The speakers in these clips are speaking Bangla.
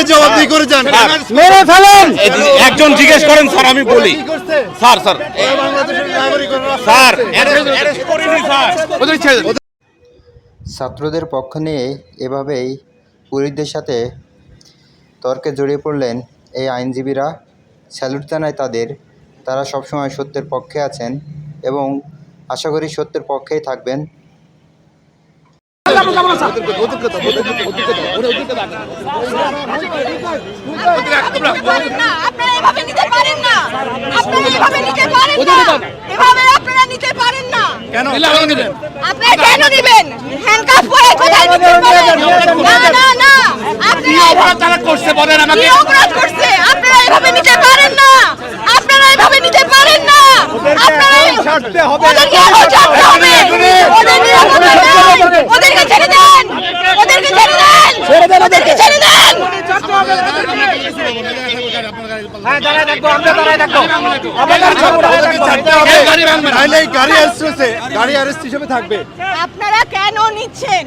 আমাকে জবাবদিহি করে যান। মেরে ফেলেন। একজন জিজ্ঞেস করেন স্যার আমি বলি। Sir sir. স্যার ছাত্রদের পক্ষ নিয়ে এভাবেই পুলিশদের সাথে তর্কে জড়িয়ে পড়লেন এই আইনজীবীরা। স্যালুট জানায় তাদের। তারা সবসময় সত্যের পক্ষে আছেন এবং আশা করি সত্যের পক্ষেই থাকবেন। পারেন না আপনারা এভাবে নিতে পারেন না। আপনারা এভাবে নিতে পারেন না। এভাবে আপনারা নিতে পারেন না। কেন? আপনারা কেন দিবেন হ্যান্ডকাফ পরে কোথায় নিতে পারেন? না না না। আপনারা অপরাধ তারা করছে বলেন আমাকে। অপরাধ করছে। আপনারা এভাবে নিতে পারেন না। আপনারা এভাবে নিতে পারেন না। আপনারা ছাড়তে হবে ওদের নিরাপত্তা নাই ওদেরকে ছেড়ে দেন ওদেরকে ছেড়ে দেন ওদেরকে ছেড়ে দেন! গাড়ি ভাঙবেন নাহলে এই গাড়ি অ্যারেস্ট গাড়ি অ্যারেস্ট হিসেবে থাকবে। আপনারা কেন নিচ্ছেন?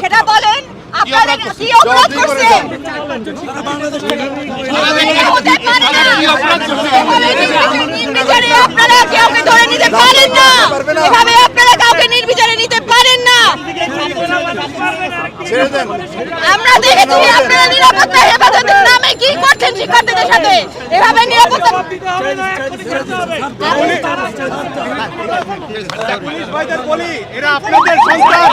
সেটা বলেন আপনারা কি অপরাধ করছেন? আপনারা কাউকে ধরে নিতে পারেন না। এভাবে আপনারা কাউকে নির্বিচারে নিতে পারেন না। ছেড়ে দেন। আমরা দেখেছি আপনারা নিরাপত্তা হেফাজতের নামে কি করছেন শিক্ষার্থীদের সাথে এভাবে নিরাপত্তা এরা আপনাদের সন্তান